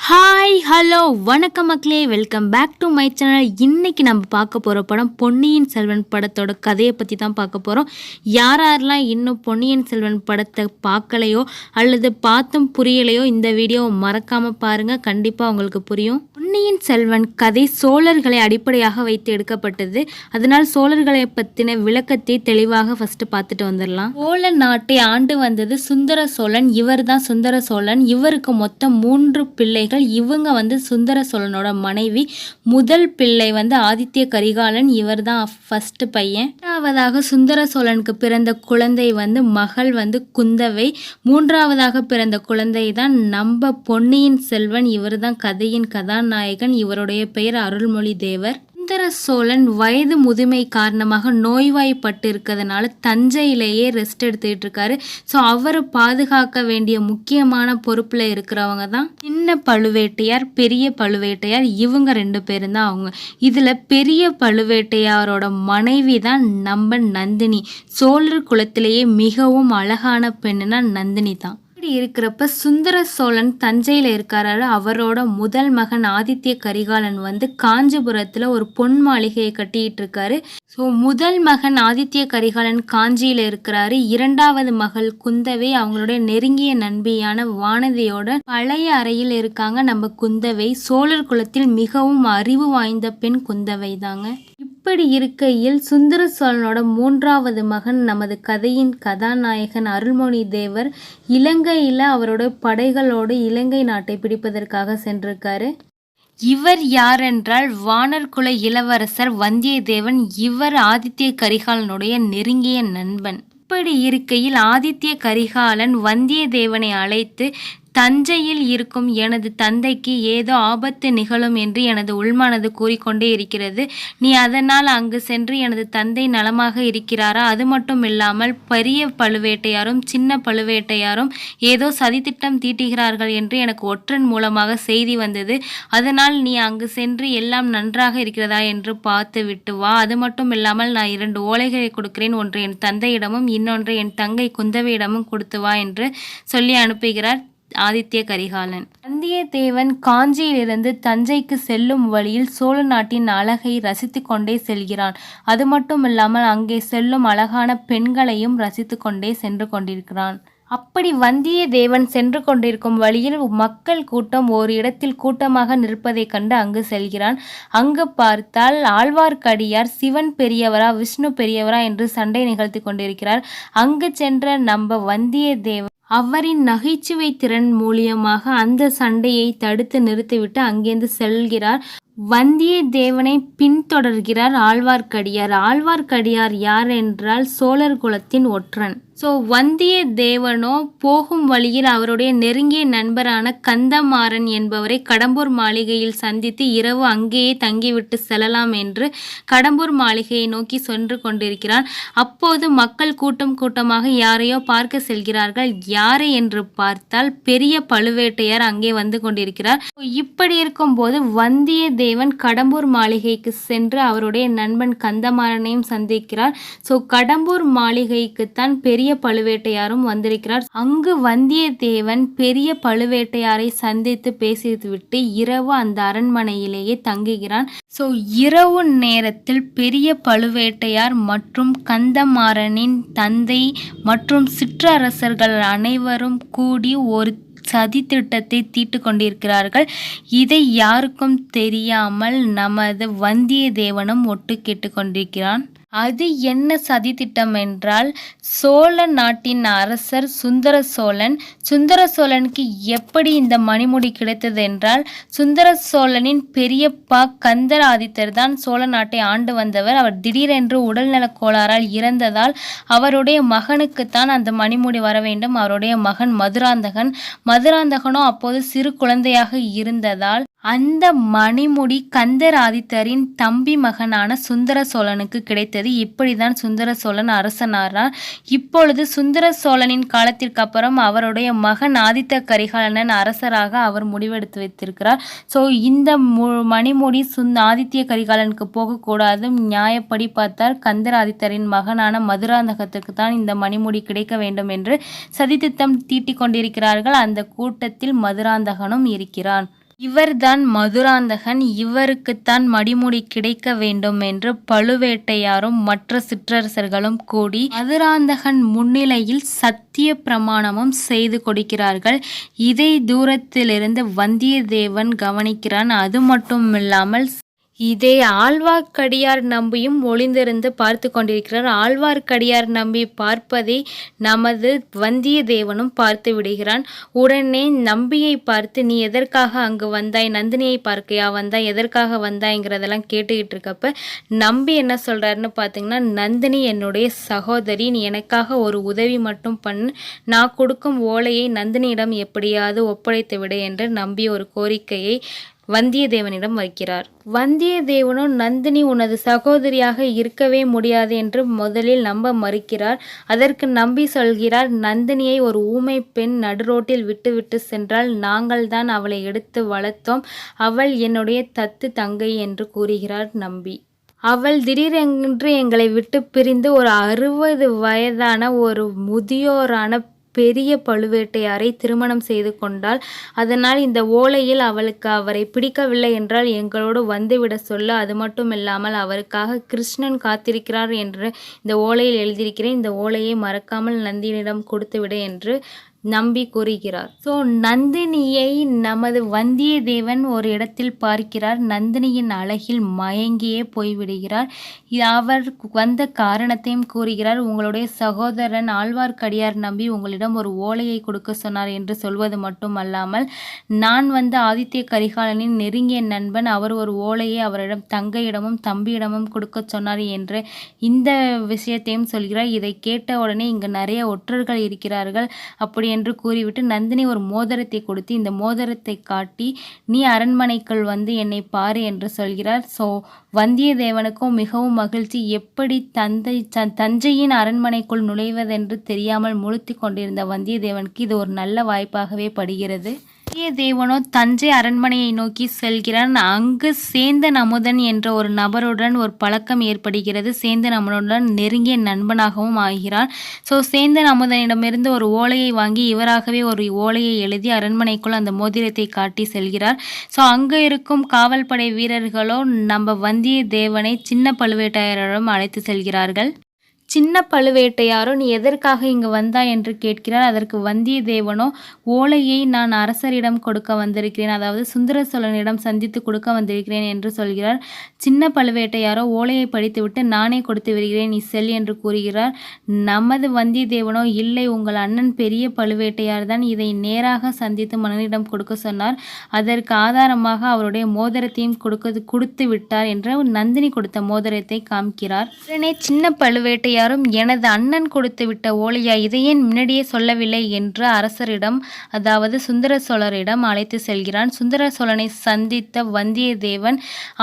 Hi. Hi hello வணக்கம் மக்களே. Welcome back to my channel இன்றைக்கி நம்ம பார்க்க போகிற படம் பொன்னியின் செல்வன் படத்தோட கதையை பற்றி தான் பார்க்க போகிறோம் யார் யாரெல்லாம் இன்னும் பொன்னியின் செல்வன் படத்தை பார்க்கலையோ அல்லது பார்த்தும் புரியலையோ இந்த வீடியோவை மறக்காமல் பாருங்கள் கண்டிப்பாக உங்களுக்கு புரியும். பொன்னியின் செல்வன் கதை சோழர்களை அடிப்படையாக வைத்து எடுக்கப்பட்டது. அதனால் சோழர்களை பற்றின விளக்கத்தை தெளிவாக ஃபஸ்ட்டு பார்த்துட்டு வந்துடலாம். சோழ நாட்டை ஆண்டு வந்தது சுந்தர சோழன். இவர் தான் சுந்தர சோழன். இவருக்கு மொத்தம் மூன்று பிள்ளைகள். இவங்க வந்து சுந்தர சோழனோட மனைவி. முதல் பிள்ளை வந்து ஆதித்ய கரிகாலன். இவர் தான் ஃபஸ்ட்டு பையன். இரண்டாவதாக சுந்தர சோழனுக்கு பிறந்த குழந்தை வந்து மகள் வந்து குந்தவை. மூன்றாவதாக பிறந்த குழந்தை தான் நம்ம பொன்னியின் செல்வன். இவர் தான் கதையின் கதாநாயகன். இவருடைய பெயர் அருள்மொழி தேவர் சுந்தர சோழன் வயது முதுமை காரணமாக நோய்வாய்ப்பட்டு இருக்கிறதுனால தஞ்சையிலேயே ரெஸ்ட் எடுத்துக்கிட்டு இருக்காரு ஸோ அவரை பாதுகாக்க வேண்டிய முக்கியமான பொறுப்பில் இருக்கிறவங்க தான் சின்ன பழுவேட்டையார் பெரிய பழுவேட்டையார். இவங்க ரெண்டு பேரும் தான் அவங்க. இதில் பெரிய பழுவேட்டையாரோட மனைவி தான் நம்ம நந்தினி. சோழர் குலத்திலேயே மிகவும் அழகான பெண்ணுனா நந்தினி தான். இப்படி இருக்கிறப்ப சுந்தர சோழன் தஞ்சையில் இருக்கிறாரு அவரோட முதல் மகன் ஆதித்ய கரிகாலன் வந்து காஞ்சிபுரத்தில் ஒரு பொன் மாளிகையை கட்டிட்டு இருக்காரு ஸோ முதல் மகன் ஆதித்ய கரிகாலன் காஞ்சியில் இருக்கிறாரு. இரண்டாவது மகள் குந்தவை அவங்களுடைய நெருங்கிய நண்பியான வானதியோட பழைய அறையில் இருக்காங்க நம்ம குந்தவை. சோழர் குலத்தில் மிகவும் அறிவு வாய்ந்த பெண் குந்தவை தாங்க இப்படி இருக்கையில் சுந்தர சோழனோட மூன்றாவது மகன் நமது கதையின் கதாநாயகன் அருள்மொழி தேவர் இலங்கையில் அவரோட படைகளோடு இலங்கை நாட்டை பிடிப்பதற்காக சென்றிருக்காரு. இவர் யாரென்றால் வானர் குல இளவரசர் வந்தியத்தேவன் இவர் ஆதித்ய கரிகாலனுடைய நெருங்கிய நண்பன். இப்படி இருக்கையில் ஆதித்ய கரிகாலன் வந்தியத்தேவனை அழைத்து தஞ்சையில் இருக்கும் எனது தந்தைக்கு ஏதோ ஆபத்து நிகழும் என்று எனது உள்மனது கூறிக்கொண்டே இருக்கிறது. நீ அதனால் அங்கு சென்று எனது தந்தை நலமாக இருக்கிறாரா? அது மட்டும் இல்லாமல் பெரிய பழுவேட்டையாரும் சின்ன பழுவேட்டையாரும் ஏதோ சதித்திட்டம் தீட்டுகிறார்கள் என்று எனக்கு ஒற்றன் மூலமாக செய்தி வந்தது. அதனால் நீ அங்கு சென்று எல்லாம் நன்றாக இருக்கிறதா என்று பார்த்து விட்டு வா. அது மட்டும் இல்லாமல் நான் இரண்டு ஓலைகளை கொடுக்கிறேன். ஒன்று என் தந்தையிடமும் இன்னொன்று என் தங்கை குந்தவையிடமும் கொடுத்து வா என்று சொல்லி அனுப்புகிறார். ஆதித்ய கரிகாலன். வந்தியத்தேவன் காஞ்சியிலிருந்து தஞ்சைக்கு செல்லும் வழியில் சோழ நாட்டின் அழகை ரசித்து கொண்டே செல்கிறான். அது மட்டும் இல்லாமல் அங்கே செல்லும் அழகான பெண்களையும் ரசித்து கொண்டே சென்று கொண்டிருக்கிறான். அப்படி வந்தியத்தேவன் சென்று கொண்டிருக்கும் வழியில் மக்கள் கூட்டம் ஒரு இடத்தில் கூட்டமாக நிற்பதைக் கண்டு அங்கு செல்கிறான். அங்கு பார்த்தால் ஆழ்வார்க்கடியார் சிவன் பெரியவரா விஷ்ணு பெரியவரா என்று சண்டை நிகழ்த்தி கொண்டிருக்கிறார். அங்கு சென்ற நம்ம வந்தியத்தேவன் அவரின் நகைச்சுவை திறன் மூலியமாக அந்த சண்டையை தடுத்து நிறுத்திவிட்டு அங்கேருந்து செல்கிறார். வந்தியத்தேவனை பின்தொடர்கிறார் ஆழ்வார்க்கடியார். ஆழ்வார்க்கடியார் யார் என்றால் சோழர் குலத்தின் ஒற்றன். ஸோ வந்தியத்தேவனோ போகும் வழியில் அவருடைய நெருங்கிய நண்பரான கந்தமாறன் என்பவரை கடம்பூர் மாளிகையில் சந்தித்து இரவு அங்கேயே தங்கிவிட்டு செல்லலாம் என்று கடம்பூர் மாளிகையை நோக்கி சென்று கொண்டிருக்கிறான் அப்போது மக்கள் கூட்டம் கூட்டமாக யாரையோ பார்க்க செல்கிறார்கள். யாரை என்று பார்த்தால் பெரிய பழுவேட்டையார் அங்கே வந்து கொண்டிருக்கிறார். இப்படி இருக்கும்போது வந்தியத்தேவன் கடம்பூர் மாளிகைக்கு சென்று அவருடைய நண்பன் கந்தமாறனையும் சந்திக்கிறார். ஸோ கடம்பூர் மாளிகைக்குத்தான் பெரிய பெரிய பழுவேட்டையாரும் வந்திருக்கிறார். அங்கு வந்தியத்தேவன் பெரிய பழுவேட்டையாரை சந்தித்து பேசிவிட்டு இரவு அந்த அரண்மனையிலேயே தங்குகிறான் ஸோ இரவு நேரத்தில் பெரிய பழுவேட்டையார் மற்றும் கந்தமாறனின் தந்தை மற்றும் சிற்றரசர்கள் அனைவரும் கூடி ஒரு சதி திட்டத்தை தீட்டு கொண்டிருக்கிறார்கள். இதை யாருக்கும் தெரியாமல் நமது வந்தியத்தேவனும் ஒட்டு கொண்டிருக்கிறான். அது என்ன சதி திட்டம் என்றால் சோழ நாட்டின் அரசர் சுந்தர சோழன் சுந்தர சோழனுக்கு எப்படி இந்த மணிமுடி கிடைத்தது என்றால் சுந்தர சோழனின் பெரியப்பா கந்தர் ஆதித்தர் தான் சோழ நாட்டை ஆண்டு வந்தவர். அவர் திடீரென்று உடல்நலக் கோளாறால் இறந்ததால் அவருடைய மகனுக்குத்தான் அந்த மணிமுடி வர வேண்டும். அவருடைய மகன் மதுராந்தகன். மதுராந்தகனோ அப்போது சிறு குழந்தையாக இருந்ததால் அந்த மணிமுடி கந்தர் ஆதித்தரின் தம்பி மகனான சுந்தர சோழனுக்கு கிடைத்தது. இப்படிதான் சுந்தர சோழன் அரசனாரார் இப்பொழுது சுந்தர சோழனின் காலத்திற்கு அப்புறம் அவருடைய மகன் ஆதித்த கரிகாலனன் அரசராக அவர் முடிவெடுத்து வைத்திருக்கிறார். ஸோ இந்த மு மணிமுடி சுந் ஆதித்ய கரிகாலனுக்கு போகக்கூடாது நியாயப்படி பார்த்தால் கந்தராதித்தரின் மகனான மதுராந்தகத்துக்கு தான் இந்த மணிமுடி கிடைக்க வேண்டும் என்று சதித்திட்டம் தீட்டிக் கொண்டிருக்கிறார்கள். அந்த கூட்டத்தில் மதுராந்தகனும் இருக்கிறான். இவர்தான் மதுராந்தகன் இவருக்குத்தான் மடிமுடி கிடைக்க வேண்டும் என்று பழுவேட்டையாரும் மற்ற சிற்றரசர்களும் கூடி மதுராந்தகன் முன்னிலையில் சத்திய பிரமாணமும் செய்து கொடுக்கிறார்கள். இதை தூரத்திலிருந்து வந்தியத்தேவன் கவனிக்கிறான். அது மட்டுமில்லாமல் இதே ஆழ்வார்க்கடியார் நம்பியும் ஒளிந்திருந்து பார்த்து கொண்டிருக்கிறார். ஆழ்வார்க்கடியார் நம்பி பார்ப்பதை நமது வந்தியத்தேவனும் பார்த்து விடுகிறான். உடனே நம்பியை பார்த்து நீ எதற்காக அங்கு வந்தாய்? நந்தினியை பார்க்கையா? வந்தாய்? எதற்காக வந்தாய்ங்கிறதெல்லாம் கேட்டுக்கிட்டு இருக்கப்ப நம்பி என்ன சொல்கிறாருன்னு பார்த்தீங்கன்னா நந்தினி என்னுடைய சகோதரி நீ எனக்காக ஒரு உதவி மட்டும் பண்ணு. நான் கொடுக்கும் ஓலையை நந்தினியிடம் எப்படியாவது ஒப்படைத்து விடு என்று நம்பி ஒரு கோரிக்கையை வந்தியத்தேவனிடம் வைக்கிறார். வந்தியத்தேவனும் நந்தினி உனது சகோதரியாக இருக்கவே முடியாது என்று முதலில் நம்ப மறுக்கிறார். அதற்கு நம்பி சொல்கிறார் நந்தினியை ஒரு ஊமை பெண் நடுரோட்டில் விட்டுவிட்டு சென்றால் நாங்கள் தான் அவளை எடுத்து வளர்த்தோம். அவள் என்னுடைய தத்து தங்கை என்று கூறுகிறார் நம்பி. அவள் திடீரென்று எங்களை விட்டு பிரிந்து ஒரு அறுபது வயதான ஒரு முதியோரான பெரிய பழுவேட்டையாரை திருமணம் செய்து கொண்டாள். அதனால் இந்த ஓலையில் அவளுக்கு அவரை பிடிக்கவில்லை என்றால் எங்களோடு வந்துவிட சொல்ல. அது மட்டும் இல்லாமல் அவருக்காக கிருஷ்ணன் காத்திருக்கிறார் என்று இந்த ஓலையில் எழுதியிருக்கிறேன். இந்த ஓலையை மறக்காமல் நந்தியனிடம் கொடுத்துவிட என்று நம்பி கூறுகிறார். ஸோ நந்தினியை நமது வந்தியத்தேவன் ஒரு இடத்தில் பார்க்கிறார். நந்தினியின் அழகில் மயங்கியே போய்விடுகிறார். அவர் வந்த காரணத்தையும் கூறுகிறார். உங்களுடைய சகோதரன் ஆழ்வார்க்கடியார் நம்பி உங்களிடம் ஒரு ஓலையை கொடுக்க சொன்னார் என்று சொல்வது மட்டுமல்லாமல் நான் வந்து ஆதித்ய கரிகாலனின் நெருங்கிய நண்பன் அவர் ஒரு ஓலையை அவரிடம் தங்கையிடமும் தம்பியிடமும் கொடுக்க சொன்னார் என்று இந்த விஷயத்தையும் சொல்கிறார். இதை கேட்ட உடனே இங்கு நிறைய ஒற்றர்கள் இருக்கிறார்கள். அப்படி என்று கூறிவிட்டு நந்தினி ஒரு மோதிரத்தை கொடுத்து இந்த மோதிரத்தை காட்டி நீ அரண்மனைக்குள் வந்து என்னை பாரு என்று சொல்கிறார். ஸோ வந்தியத்தேவனுக்கும் மிகவும் மகிழ்ச்சி. எப்படி தந்தை தஞ்சையின் அரண்மனைக்குள் நுழைவதென்று தெரியாமல் முழுத்தி கொண்டிருந்த வந்தியத்தேவனுக்கு இது ஒரு நல்ல வாய்ப்பாகவே படுகிறது. வந்தியத்தேவனோ தஞ்சை அரண்மனையை நோக்கி செல்கிறான் அங்கு சேந்தன் அமுதன் என்ற ஒரு நபருடன் ஒரு பழக்கம் ஏற்படுகிறது. சேந்தன் அமுதனுடன் நெருங்கிய நண்பனாகவும் ஆகிறான் ஸோ சேந்தன் அமுதனிடமிருந்து ஒரு ஓலையை வாங்கி இவராகவே ஒரு ஓலையை எழுதி அரண்மனைக்குள் அந்த மோதிரத்தை காட்டி செல்கிறார். ஸோ அங்கே இருக்கும் காவல்படை வீரர்களோ நம்ம வந்தியத்தேவனை சின்ன பழுவேட்டையரிடம் அழைத்து செல்கிறார்கள். சின்ன பழுவேட்டையாரோ நீ எதற்காக இங்கு வந்தாய்? என்று கேட்கிறார். அதற்கு வந்தியத்தேவனோ ஓலையை நான் அரசரிடம் கொடுக்க வந்திருக்கிறேன். அதாவது சுந்தர சோழனிடம் சந்தித்து கொடுக்க வந்திருக்கிறேன் என்று சொல்கிறார். சின்ன பழுவேட்டையாரோ ஓலையை படித்துவிட்டு நானே கொடுத்து வருகிறேன் நீ செல் என்று கூறுகிறார். நமது வந்தியத்தேவனோ இல்லை. உங்கள் அண்ணன் பெரிய பழுவேட்டையார் தான். இதை நேராக சந்தித்து மன்னனிடம் கொடுக்க சொன்னார். அதற்கு ஆதாரமாக அவருடைய மோதிரத்தையும் கொடுக்க கொடுத்து விட்டார் என்று நந்தினி கொடுத்த மோதிரத்தை காமிக்கிறார். உடனே சின்ன பழுவேட்டையார் யாரும் எனது அண்ணன் கொடுத்து விட்ட ஓலையா இதையேன் முன்னாடியே சொல்லவில்லை என்று அரசரிடம் அதாவது சுந்தர சோழரிடம் அழைத்து செல்கிறான். சுந்தர சோழனை சந்தித்த வந்தியத்தேவன்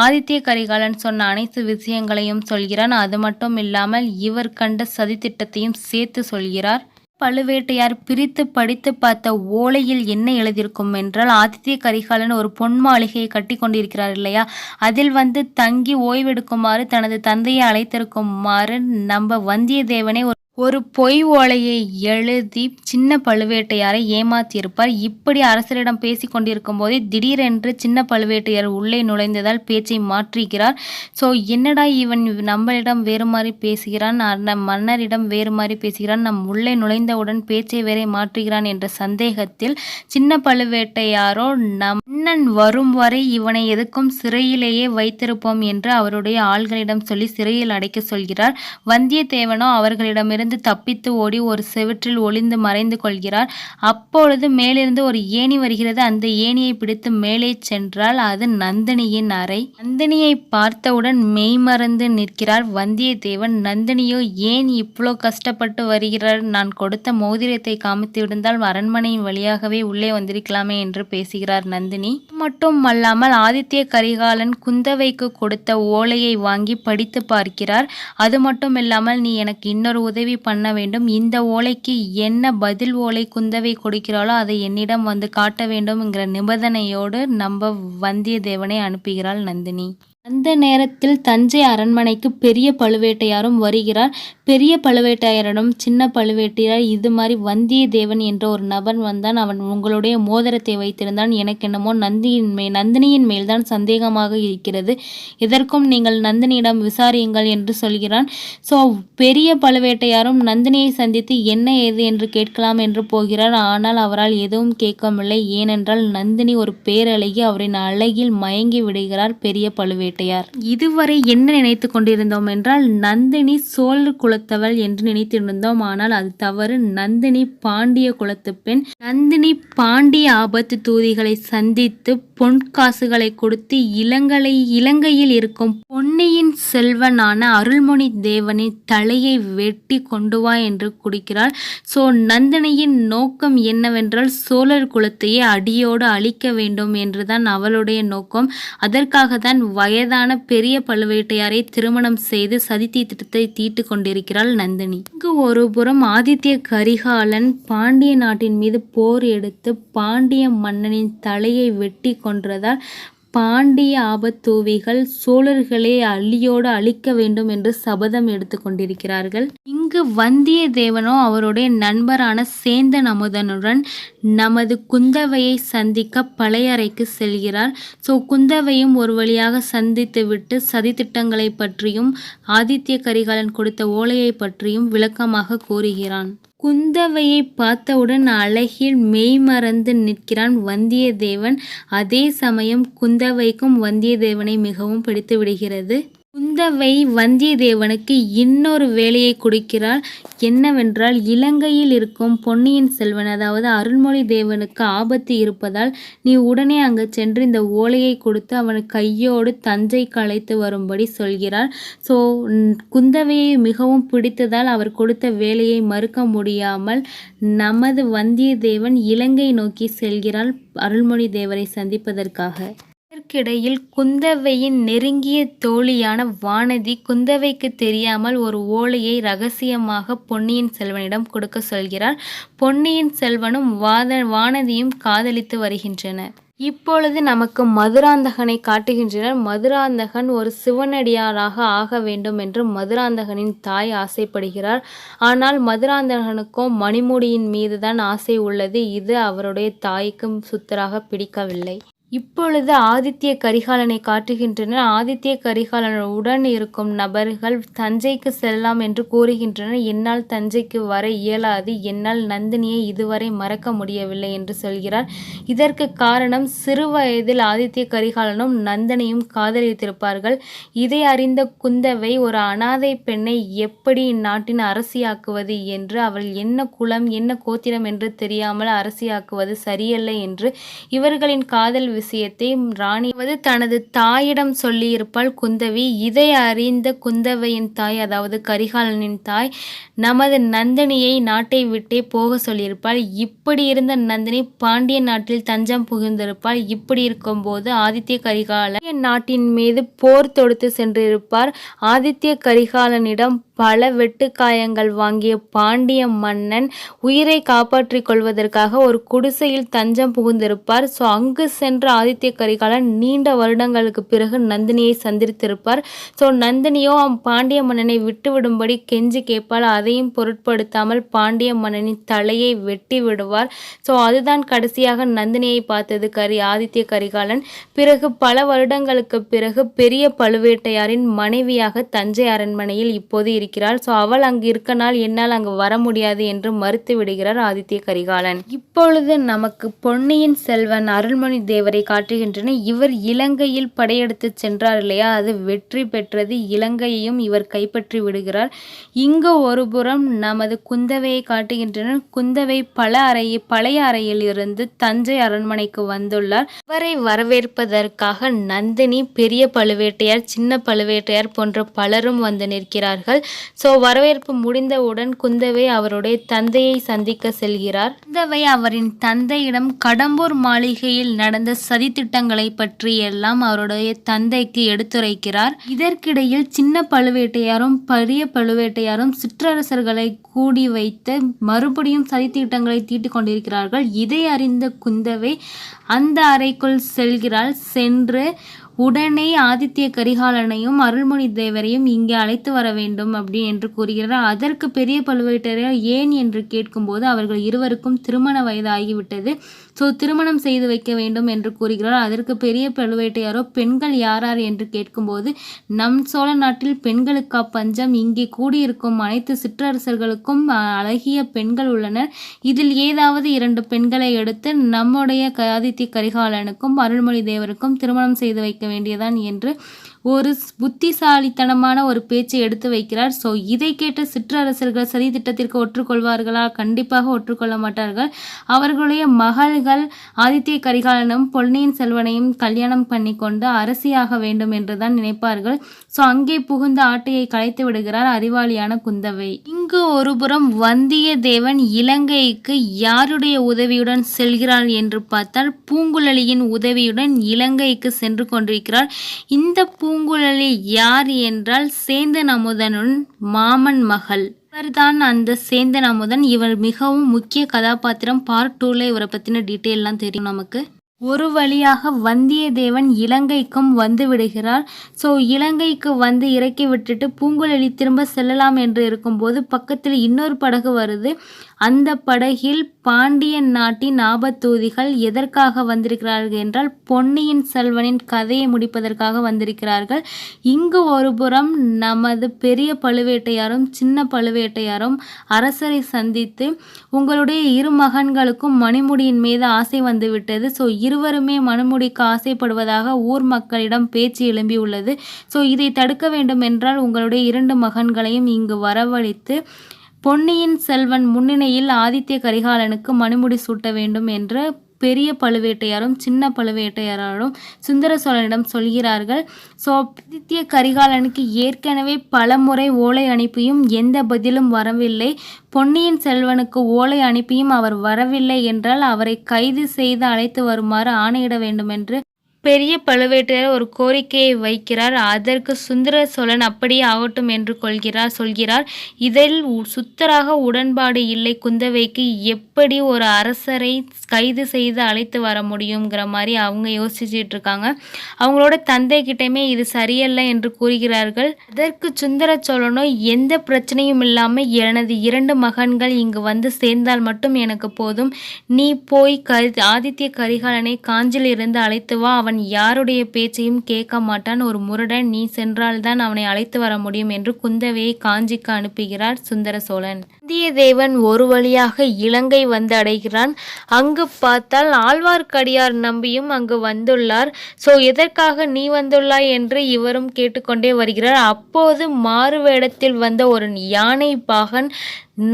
ஆதித்ய கரிகாலன் சொன்ன அனைத்து விஷயங்களையும் சொல்கிறான். அது மட்டும் இல்லாமல் இவர் கண்ட சதித்திட்டத்தையும் சேர்த்து சொல்கிறார். பழுவேட்டையார் பிரித்து படித்து பார்த்த ஓலையில் என்ன எழுதியிருக்கும் என்றால் ஆதித்ய கரிகாலன் ஒரு பொன் மாளிகையை கட்டி கொண்டிருக்கிறார் இல்லையா? அதில் வந்து தங்கி ஓய்வெடுக்குமாறு தனது தந்தையை அழைத்திருக்குமாறு நம்ம வந்தியத்தேவனை ஒரு ஒரு பொய் ஓலையை எழுதி சின்ன பழுவேட்டையாரை ஏமாற்றியிருப்பார் இப்படி அரசரிடம் பேசி கொண்டிருக்கும் போதே திடீரென்று சின்ன பழுவேட்டையார் உள்ளே நுழைந்ததால் பேச்சை மாற்றுகிறார். ஸோ என்னடா இவன் நம்மளிடம் வேறு மாதிரி பேசுகிறான் நம் மன்னரிடம் வேறு மாதிரி பேசுகிறான்? நம் உள்ளே நுழைந்தவுடன் பேச்சை வேறே மாற்றுகிறான் என்ற சந்தேகத்தில் சின்ன பழுவேட்டையாரோ நம் மன்னன் வரும் வரை இவனை எதுக்கும் சிறையிலேயே வைத்திருப்போம் என்று அவருடைய ஆள்களிடம் சொல்லி சிறையில் அடைக்க சொல்கிறார். வந்தியத்தேவனோ அவர்களிடமிருந்து இருந்து தப்பித்து ஓடி ஒரு செவற்றில் ஒளிந்து மறைந்து கொள்கிறார். அப்பொழுது மேலிருந்து ஒரு ஏணி வருகிறது. அந்த ஏணியை பிடித்து மேலே சென்றால் அது நந்தினியின் அறை. நந்தினியை பார்த்தவுடன் மெய்மறந்து நிற்கிறார். வந்தியத்தேவன் நந்தினியோ ஏன் இவ்வளோ கஷ்டப்பட்டு வருகிறார்? நான் கொடுத்த மோதிரத்தை காமித்து விடுந்தால் அரண்மனையின் வழியாகவே உள்ளே வந்திருக்கலாமே என்று பேசுகிறார் நந்தினி. மட்டும் அல்லாமல் ஆதித்ய கரிகாலன் குந்தவைக்கு கொடுத்த ஓலையை வாங்கி படித்து பார்க்கிறார். அது மட்டும் இல்லாமல் நீ எனக்கு இன்னொரு உதவி பண்ண வேண்டும். இந்த ஓலைக்கு என்ன பதில் ஓலை குந்தவை கொடுக்கிறாளோ அதை என்னிடம் வந்து காட்ட வேண்டும் என்கிற நிபந்தனையோடு நம்ம வந்தியத்தேவனை அனுப்புகிறாள் நந்தினி. அந்த நேரத்தில் தஞ்சை அரண்மனைக்கு பெரிய பழுவேட்டையாரும் வருகிறார். பெரிய பழுவேட்டையாரிடம் சின்ன பழுவேட்டையார் இது மாதிரி வந்தியத்தேவன் என்ற ஒரு நபன் வந்தான். அவன் உங்களுடைய மோதிரத்தை வைத்திருந்தான். எனக்கு என்னமோ நந்தியின் மே நந்தினியின் மேல்தான் சந்தேகமாக இருக்கிறது. இதற்கும் நீங்கள் நந்தினியிடம் விசாரியுங்கள் என்று சொல்கிறான். ஸோ பெரிய பழுவேட்டையாரும் நந்தினியை சந்தித்து என்ன ஏது என்று கேட்கலாம் என்று போகிறார். ஆனால் அவரால் எதுவும் கேட்கவில்லை. ஏனென்றால் நந்தினி ஒரு பேரழகி அவரின் அழகில் மயங்கி விடுகிறார் பெரிய பழுவேட்டை பழுவேட்டையார் இதுவரை என்ன நினைத்து கொண்டிருந்தோம் என்றால் நந்தினி சோழர் குலத்தவள் என்று நினைத்திருந்தோம். ஆனால் அது தவறு. நந்தினி பாண்டிய குலத்து பெண். நந்தினி பாண்டிய ஆபத்து தூதிகளை சந்தித்து பொன்காசுகளை கொடுத்து இலங்கை இலங்கையில் இருக்கும் பொன்னியின் செல்வனான அருள்மொழி தேவனின் தலையை வெட்டி கொண்டு வா என்று குடிக்கிறாள். ஸோ நந்தினியின் நோக்கம் என்னவென்றால் சோழர் குலத்தையே அடியோடு அழிக்க வேண்டும் என்றுதான் அவளுடைய நோக்கம். அதற்காக தான் வயதான பெரிய பழுவேட்டையாரை திருமணம் செய்து சதித்தி திட்டத்தை தீட்டு கொண்டிருக்கிறாள் நந்தினி. இங்கு ஒருபுறம் ஆதித்ய கரிகாலன் பாண்டிய நாட்டின் மீது போர் எடுத்து பாண்டிய மன்னனின் தலையை வெட்டி கொன்றதால் பாண்டிய ஆபத்தூவிகள் சோழர்களை அள்ளியோடு அழிக்க வேண்டும் என்று சபதம் எடுத்து கொண்டிருக்கிறார்கள். இங்கு வந்தியத்தேவனோ அவருடைய நண்பரான சேந்தன் அமுதனுடன் நமது குந்தவையை சந்திக்க பழையறைக்கு செல்கிறார். ஸோ குந்தவையும் ஒரு வழியாக சந்தித்துவிட்டு சதித்திட்டங்களை பற்றியும் ஆதித்ய கரிகாலன் கொடுத்த ஓலையை பற்றியும் விளக்கமாக கூறுகிறான். குந்தவையை பார்த்தவுடன் அழகில் மெய்மறந்து நிற்கிறான் வந்தியத்தேவன். அதே சமயம் குந்தவைக்கும் வந்தியத்தேவனை மிகவும் பிடித்து விடுகிறது. குந்தவை வந்தியத்தேவனுக்கு இன்னொரு வேலையை கொடுக்கிறாள். என்னவென்றால் இலங்கையில் இருக்கும் பொன்னியின் செல்வன் அதாவது அருள்மொழி தேவனுக்கு ஆபத்து இருப்பதால் நீ உடனே அங்கு சென்று இந்த ஓலையை கொடுத்து அவன் கையோடு தஞ்சை கலைத்து வரும்படி சொல்கிறாள். ஸோ குந்தவையை மிகவும் பிடித்ததால் அவர் கொடுத்த வேலையை மறுக்க முடியாமல் நமது வந்தியத்தேவன் இலங்கை நோக்கி செல்கிறாள் அருள்மொழி தேவரை சந்திப்பதற்காக. இதற்கிடையில் குந்தவையின் நெருங்கிய தோழியான வானதி குந்தவைக்கு தெரியாமல் ஒரு ஓலையை ரகசியமாக பொன்னியின் செல்வனிடம் கொடுக்க சொல்கிறார் பொன்னியின் செல்வனும் வாத வானதியும் காதலித்து வருகின்றனர். இப்பொழுது நமக்கு மதுராந்தகனை காட்டுகின்றனர். மதுராந்தகன் ஒரு சிவனடியாராக ஆக வேண்டும் என்று மதுராந்தகனின் தாய் ஆசைப்படுகிறார் ஆனால் மதுராந்தகனுக்கும் மணிமுடியின் மீதுதான் ஆசை உள்ளது. இது அவருடைய தாய்க்கும் சுத்தராக பிடிக்கவில்லை. இப்பொழுது ஆதித்ய கரிகாலனை காட்டுகின்றனர். ஆதித்ய கரிகாலனுடன் இருக்கும் நபர்கள் தஞ்சைக்கு செல்லலாம் என்று கூறுகின்றனர். என்னால் தஞ்சைக்கு வர இயலாது. என்னால் நந்தினியை இதுவரை மறக்க முடியவில்லை என்று சொல்கிறார். இதற்கு காரணம் சிறு வயதில் ஆதித்ய கரிகாலனும் நந்தினியும் காதலித்திருப்பார்கள். இதை அறிந்த குந்தவை ஒரு அனாதை பெண்ணை எப்படி இந்நாட்டின் அரசியாக்குவது என்று அவள் என்ன குலம் என்ன கோத்திரம் என்று தெரியாமல் அரசியாக்குவது சரியல்ல என்று இவர்களின் காதல் விஷயத்தை ராணிவது தனது தாயிடம் சொல்லியிருப்பாள் குந்தவி. இதை அறிந்த குந்தவையின் தாய் அதாவது கரிகாலனின் தாய் நமது நந்தினியை நாட்டை விட்டே போக சொல்லியிருப்பாள். இப்படி இருந்த நந்தினி பாண்டிய நாட்டில் தஞ்சம் புகுந்திருப்பாள். இப்படி இருக்கும்போது ஆதித்ய கரிகாலன் நாட்டின் மீது போர் தொடுத்து சென்றிருப்பார். ஆதித்ய கரிகாலனிடம் பல வெட்டுக்காயங்கள் வாங்கிய பாண்டிய மன்னன் உயிரை காப்பாற்றிக் கொள்வதற்காக ஒரு குடிசையில் தஞ்சம் புகுந்திருப்பார். ஸோ அங்கு சென்ற ஆதித்ய கரிகாலன் நீண்ட வருடங்களுக்கு பிறகு நந்தினியை சந்தித்திருப்பார். ஸோ நந்தினியோ பாண்டிய மன்னனை விட்டுவிடும்படி கெஞ்சி கேட்பால் அதையும் பொருட்படுத்தாமல் பாண்டிய மன்னனின் தலையை வெட்டி விடுவார். ஸோ அதுதான் கடைசியாக நந்தினியை பார்த்தது கரி ஆதித்ய கரிகாலன். பிறகு பல வருடங்களுக்கு பிறகு பெரிய பழுவேட்டையாரின் மனைவியாக தஞ்சை அரண்மனையில் இப்போது இருக்கிறாள். ஸோ அவள் அங்கு இருக்கனால் என்னால் அங்கு வர முடியாது என்று மறுத்து விடுகிறார் ஆதித்ய கரிகாலன். இப்பொழுது நமக்கு பொன்னியின் செல்வன் அருள்மொழி தேவரை என்பதை காட்டுகின்றன. இவர் இலங்கையில் படையெடுத்து சென்றார் இல்லையா? அது வெற்றி பெற்றது. இலங்கையையும் இவர் கைப்பற்றி விடுகிறார். இங்கு ஒருபுறம் நமது குந்தவையை காட்டுகின்றனர் குந்தவை பல அறையை பழைய அறையில் இருந்து தஞ்சை அரண்மனைக்கு வந்துள்ளார். இவரை வரவேற்பதற்காக நந்தினி பெரிய பழுவேட்டையார் சின்ன பழுவேட்டையார் போன்ற பலரும் வந்து நிற்கிறார்கள். ஸோ வரவேற்பு முடிந்தவுடன் குந்தவை அவருடைய தந்தையை சந்திக்க செல்கிறார். குந்தவை அவரின் தந்தையிடம் கடம்பூர் மாளிகையில் நடந்த சதித்திட்டங்களை பற்றி எல்லாம் அவருடைய தந்தைக்கு எடுத்துரைக்கிறார். இதற்கிடையில் சின்ன பழுவேட்டையாரும் பெரிய பழுவேட்டையாரும் சிற்றரசர்களை கூடி வைத்து மறுபடியும் சதித்திட்டங்களை தீட்டிக் கொண்டிருக்கிறார்கள். இதை அறிந்த குந்தவை அந்த அறைக்குள் செல்கிறாள். சென்று உடனே ஆதித்ய கரிகாலனையும் அருள்மொழி தேவரையும் இங்கே அழைத்து வர வேண்டும் அப்படி என்று கூறுகிறார். அதற்கு பெரிய பழுவேட்டரையர் ஏன் என்று கேட்கும்போது அவர்கள் இருவருக்கும் திருமண வயது ஆகிவிட்டது ஸோ திருமணம் செய்து வைக்க வேண்டும் என்று கூறுகிறார். அதற்கு பெரிய பழுவேட்டையாரோ பெண்கள் யாரார்? என்று கேட்கும்போது நம் சோழ நாட்டில் பெண்களுக்கா பஞ்சம்? இங்கே கூடியிருக்கும் அனைத்து சிற்றரசர்களுக்கும் அழகிய பெண்கள் உள்ளனர். இதில் ஏதாவது இரண்டு பெண்களை எடுத்து நம்முடைய ஆதித்ய கரிகாலனுக்கும் அருள்மொழி தேவருக்கும் திருமணம் செய்து வைக்க வேண்டியதான் என்று ஒரு புத்திசாலித்தனமான ஒரு பேச்சை எடுத்து வைக்கிறார். ஸோ இதை கேட்ட சிற்றரசர்கள் சதி திட்டத்திற்கு ஒற்றுக்கொள்வார்களா? கண்டிப்பாக ஒற்றுக்கொள்ள மாட்டார்கள். அவர்களுடைய மகள்கள் ஆதித்ய கரிகாலனும் பொன்னியின் செல்வனையும் கல்யாணம் பண்ணி கொண்டு அரசியாக வேண்டும் என்றுதான் நினைப்பார்கள். ஸோ அங்கே புகுந்த ஆட்டையை கலைத்து விடுகிறார் அறிவாளியான குந்தவை. இங்கு ஒருபுறம் வந்தியத்தேவன் இலங்கைக்கு யாருடைய உதவியுடன் செல்கிறார் என்று பார்த்தால் பூங்குழலியின் உதவியுடன் இலங்கைக்கு சென்று கொண்டிருக்கிறார். இந்த பூ பூங்குழலி யார் என்றால் சேந்தன் அமுதனுன் மாமன் மகள். இவர்தான் அந்த சேந்தன் அமுதன் இவர் மிகவும் முக்கிய கதாபாத்திரம். பார்ட் டூவில் இவரை பற்றின டீட்டெயிலாம் தெரியும் நமக்கு. ஒரு வழியாக வந்தியத்தேவன் இலங்கைக்கும் வந்து விடுகிறார். ஸோ இலங்கைக்கு வந்து இறக்கி விட்டுட்டு பூங்குழலி திரும்ப செல்லலாம் என்று இருக்கும்போது பக்கத்தில் இன்னொரு படகு வருது. அந்த படகில் பாண்டியன் நாட்டின் ஆபத்தூதிகள் எதற்காக வந்திருக்கிறார்கள் என்றால் பொன்னியின் செல்வனின் கதையை முடிப்பதற்காக வந்திருக்கிறார்கள். இங்கு ஒருபுறம் நமது பெரிய பழுவேட்டையாரும் சின்ன பழுவேட்டையாரும் அரசரை சந்தித்து உங்களுடைய இரு மகன்களுக்கும் மணிமுடியின் மீது ஆசை வந்துவிட்டது. ஸோ இருவருமே மணிமுடிக்கு ஆசைப்படுவதாக ஊர் மக்களிடம் பேச்சு எழும்பியுள்ளது. ஸோ இதை தடுக்க வேண்டும் என்றால் உங்களுடைய இரண்டு மகன்களையும் இங்கு வரவழைத்து பொன்னியின் செல்வன் முன்னிலையில் ஆதித்ய கரிகாலனுக்கு மணிமுடி சூட்ட வேண்டும் என்று பெரிய பழுவேட்டையாரும் சின்ன பழுவேட்டையாரும் சுந்தர சோழனிடம் சொல்கிறார்கள். சோ ஆதித்ய கரிகாலனுக்கு ஏற்கனவே பல முறை ஓலை அனுப்பியும் எந்த பதிலும் வரவில்லை. பொன்னியின் செல்வனுக்கு ஓலை அனுப்பியும் அவர் வரவில்லை என்றால் அவரை கைது செய்து அழைத்து வருமாறு ஆணையிட வேண்டுமென்று பெரிய பழுவேட்டையர் ஒரு கோரிக்கையை வைக்கிறார். அதற்கு சுந்தர சோழன் அப்படியே ஆகட்டும் என்று கொள்கிறார் சொல்கிறார். இதில் சுத்தராக உடன்பாடு இல்லை. குந்தவைக்கு எப்படி ஒரு அரசரை கைது செய்து அழைத்து வர முடியுங்கிற மாதிரி அவங்க யோசிச்சுட்டு இருக்காங்க. அவங்களோட தந்தை கிட்டமே இது சரியல்ல என்று கூறுகிறார்கள். அதற்கு சுந்தர சோழனோ எந்த பிரச்சனையும் இல்லாமல் எனது இரண்டு மகன்கள் இங்கு வந்து சேர்ந்தால் மட்டும் எனக்கு போதும். நீ போய் கரி ஆதித்ய கரிகாலனை காஞ்சிலிருந்து அழைத்து வா. அவன் அவன் யாருடைய பேச்சையும் கேட்க மாட்டான். ஒரு முரடன் நீ சென்றால்தான் அவனை அழைத்து வர முடியும் என்று குந்தவையை காஞ்சிக்கு அனுப்புகிறார் சுந்தர சோழன். வந்தியத்தேவன் ஒரு வழியாக இலங்கை வந்து அடைகிறான் அங்கு பார்த்தால் ஆழ்வார்க்கடியார் நம்பியும் அங்கு வந்துள்ளார். ஸோ எதற்காக நீ வந்துள்ளாய் என்று இவரும் கேட்டுக்கொண்டே வருகிறார். அப்போது மாறு வேடத்தில் வந்த ஒரு யானை பாகன்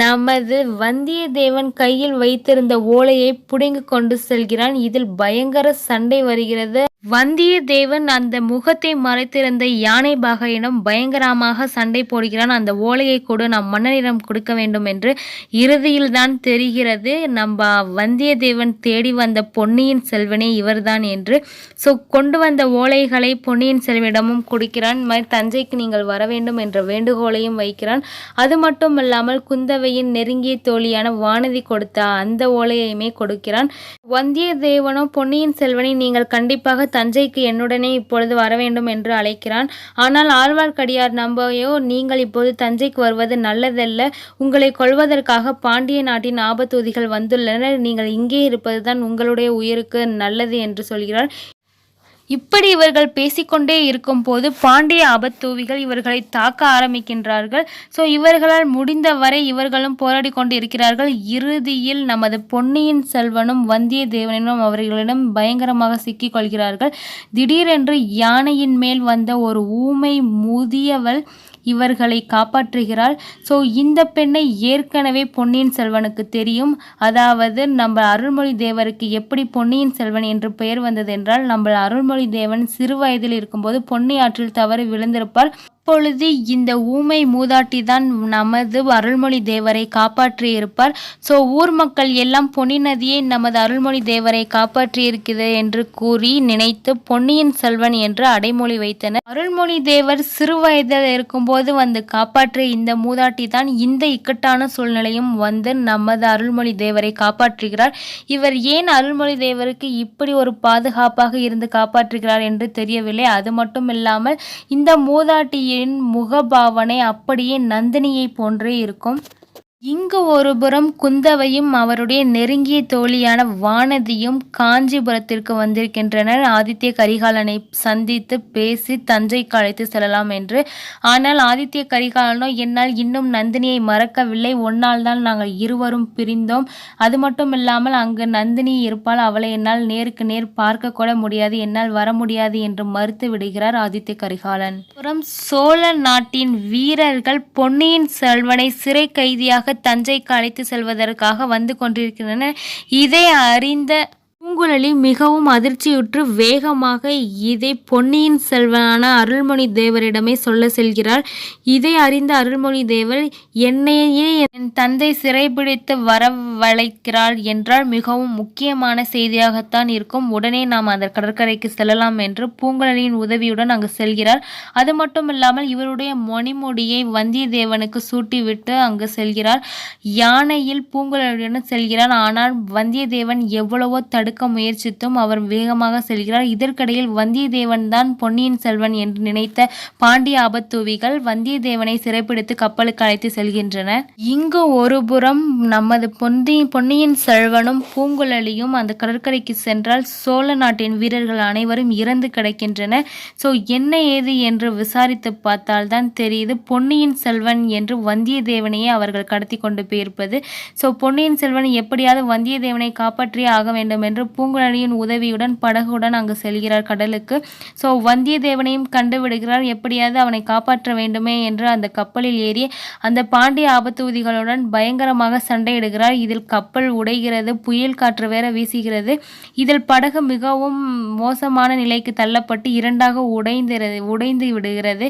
நமது வந்தியத்தேவன் கையில் வைத்திருந்த ஓலையை புடுங்கி கொண்டு செல்கிறான். இதில் பயங்கர சண்டை வருகிறது. வந்தியத்தேவன் அந்த முகத்தை மறைத்திருந்த யானை பாகையிடம் பயங்கரமாக சண்டை போடுகிறான். அந்த ஓலையை கொடு நாம் மன்னனிடம் கொடுக்க வேண்டும் என்று இறுதியில் தான் தெரிகிறது நம்ம வந்தியத்தேவன் தேடி வந்த பொன்னியின் செல்வனே இவர்தான் என்று. ஸோ கொண்டு வந்த ஓலைகளை பொன்னியின் செல்வனிடமும் கொடுக்கிறான். மாதிரி தஞ்சைக்கு நீங்கள் வர வேண்டும் என்ற வேண்டுகோளையும் வைக்கிறான். அது மட்டும் இல்லாமல் குந்தவையின் நெருங்கிய தோழியான வானதி கொடுத்த அந்த ஓலையுமே கொடுக்கிறான். வந்தியத்தேவனோ பொன்னியின் செல்வனை நீங்கள் கண்டிப்பாக தஞ்சைக்கு என்னுடனே இப்பொழுது வர வேண்டும் என்று அழைக்கிறான். ஆனால் ஆழ்வார்க்கடியார் நம்பையோ நீங்கள் இப்போது தஞ்சைக்கு வருவது நல்லதல்ல. உங்களை கொள்வதற்காக பாண்டிய நாட்டின் ஆபத்தூதிகள் வந்துள்ளனர். நீங்கள் இங்கே இருப்பதுதான் உங்களுடைய உயிருக்கு நல்லது என்று சொல்கிறார். இப்படி இவர்கள் பேசிக்கொண்டே இருக்கும்போது பாண்டிய அபத்தூவிகள் இவர்களை தாக்க ஆரம்பிக்கின்றார்கள். ஸோ இவர்களால் முடிந்தவரை இவர்களும் போராடி கொண்டு இருக்கிறார்கள் இறுதியில் நமது பொன்னியின் செல்வனும் வந்தியத்தேவனும் அவர்களிடம் பயங்கரமாக சிக்கிக் கொள்கிறார்கள். திடீரென்று யானையின் மேல் வந்த ஒரு ஊமை முதியவள் இவர்களை காப்பாற்றுகிறாள். ஸோ இந்த பெண்ணை ஏற்கனவே பொன்னியின் செல்வனுக்கு தெரியும். அதாவது நம்ம அருள்மொழி தேவருக்கு எப்படி பொன்னியின் செல்வன் என்று பெயர் வந்தது என்றால் நம்ம அருள்மொழி தேவன் சிறு வயதில் இருக்கும்போது பொன்னி ஆற்றில் தவறு விழுந்திருப்பார். அப்பொழுது இந்த ஊமை மூதாட்டி தான் நமது அருள்மொழி தேவரை காப்பாற்றியிருப்பார். ஸோ ஊர் மக்கள் எல்லாம் பொன்னி நதியை நமது அருள்மொழி தேவரை காப்பாற்றியிருக்கிறது என்று கூறி நினைத்து பொன்னியின் செல்வன் என்று அடைமொழி வைத்தனர். அருள்மொழி தேவர் சிறு வயதில் இருக்கும்போது வந்து காப்பாற்றிய இந்த மூதாட்டி தான் இந்த இக்கட்டான சூழ்நிலையும் வந்து நமது அருள்மொழி தேவரை காப்பாற்றுகிறார். இவர் ஏன் அருள்மொழி தேவருக்கு இப்படி ஒரு பாதுகாப்பாக இருந்து காப்பாற்றுகிறார் என்று தெரியவில்லை. அது மட்டும் இல்லாமல் இந்த மூதாட்டியின் முகபாவனை அப்படியே நந்தினியை போன்றே இருக்கும். இங்கு ஒருபுறம் குந்தவையும் அவருடைய நெருங்கிய தோழியான வானதியும் காஞ்சிபுரத்திற்கு வந்திருக்கின்றனர். ஆதித்ய கரிகாலனை சந்தித்து பேசி தஞ்சைக்கு அழைத்து செல்லலாம் என்று. ஆனால் ஆதித்ய கரிகாலனோ என்னால் இன்னும் நந்தினியை மறக்கவில்லை. ஒன்னால் தான் நாங்கள் இருவரும் பிரிந்தோம். அது மட்டும் இல்லாமல் அங்கு நந்தினி இருப்பால் அவளை என்னால் நேருக்கு நேர் பார்க்க கூட முடியாது. என்னால் வர முடியாது என்று மறுத்து விடுகிறார் ஆதித்ய கரிகாலன். புறம் சோழ நாட்டின் வீரர்கள் பொன்னியின் செல்வனை சிறை கைதியாக தஞ்சைக்கு அழைத்து செல்வதற்காக வந்து கொண்டிருக்கின்றனர் இதை அறிந்த பூங்குழலி மிகவும் அதிர்ச்சியுற்று வேகமாக இதை பொன்னியின் செல்வனான அருள்மொழி தேவரிடமே சொல்ல செல்கிறார் இதை அறிந்த அருள்மொழி தேவர் என்னையே என் தந்தை சிறைபிடித்து வரவழைக்கிறார் என்றால் மிகவும் முக்கியமான செய்தியாகத்தான் இருக்கும். உடனே நாம் அந்த கடற்கரைக்கு செல்லலாம் என்று பூங்குழலியின் உதவியுடன் அங்கு செல்கிறார். அது மட்டும் இல்லாமல் இவருடைய மணிமுடியை வந்தியத்தேவனுக்கு சூட்டிவிட்டு அங்கு செல்கிறார். யானையில் பூங்குழலியுடன் செல்கிறார் ஆனால் வந்தியத்தேவன் எவ்வளவோ தடுக்க முயற்சித்தும் அவர் வேகமாக செல்கிறார். இதற்கிடையில் வந்தியத்தேவன் தான் பொன்னியின் செல்வன் என்று நினைத்த பாண்டிய ஆபத்தூவிகள் வந்தியத்தேவனை சிறைப்பிடித்து கப்பலுக்கு அழைத்து செல்கின்றனர். இங்கு ஒருபுறம் நமது பொந்தி பொன்னியின் செல்வனும் பூங்குழலியும் அந்த கடற்கரைக்கு சென்றால் சோழ நாட்டின் வீரர்கள் அனைவரும் இறந்து கிடக்கின்றனர். ஸோ என்ன ஏது என்று விசாரித்து பார்த்தால் தான் தெரியுது. பொன்னியின் செல்வன் என்று வந்தியத்தேவனையே அவர்கள் கடத்தி கொண்டு போயிருப்பது. ஸோ பொன்னியின் செல்வன் எப்படியாவது வந்தியத்தேவனை காப்பாற்றியே ஆக வேண்டும் என்று பூங்குழலியின் உதவியுடன் படகுடன் அங்கு செல்கிறார் கடலுக்கு. ஸோ வந்தியத்தேவனையும் கண்டுவிடுகிறார். எப்படியாவது அவனை காப்பாற்ற வேண்டுமே என்று அந்த கப்பலில் ஏறி அந்த பாண்டிய ஆபத்தூதிகளுடன் பயங்கரமாக சண்டையிடுகிறார். இதில் கப்பல் உடைகிறது புயல் காற்று வேற வீசுகிறது. இதில் படகு மிகவும் மோசமான நிலைக்கு தள்ளப்பட்டு இரண்டாக உடைந்திருது உடைந்து விடுகிறது.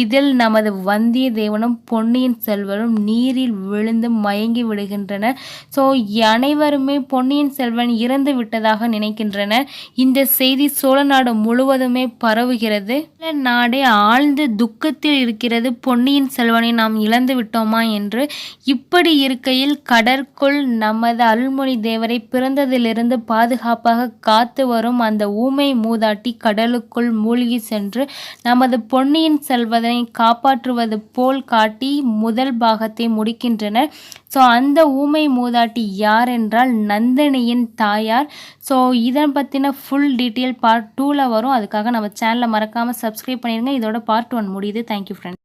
இதில் நமது வந்தியத்தேவனும் பொன்னியின் செல்வனும் நீரில் விழுந்து மயங்கி விடுகின்றனர். ஸோ அனைவருமே பொன்னியின் செல்வன் இறந்து விட்டதாக நினைக்கின்றனர் இந்த செய்தி சோழ நாடு முழுவதுமே பரவுகிறது. நாடே ஆழ்ந்து துக்கத்தில் இருக்கிறது. பொன்னியின் செல்வனை நாம் இழந்து விட்டோமா என்று இப்படி இருக்கையில் கடற்குள் நமது அருள்மொழி தேவரை பிறந்ததிலிருந்து பாதுகாப்பாக காத்து வரும் அந்த ஊமை மூதாட்டி கடலுக்குள் மூழ்கி சென்று நமது பொன்னியின் செல்வதனை காப்பாற்றுவது போல் காட்டி முதல் பாகத்தை முடிக்கின்றனர். ஸோ அந்த ஊமை மூதாட்டி யார் என்றால் நந்தினியின் தாயார். ஸோ இதை பற்றின ஃபுல் டீட்டெயில் பார்ட் டூவில் வரும். அதுக்காக நம்ம சேனலை மறக்காமல் சப்ஸ்கிரைப் பண்ணிடுங்க இதோட பார்ட் ஒன் முடியுது. Thank you friends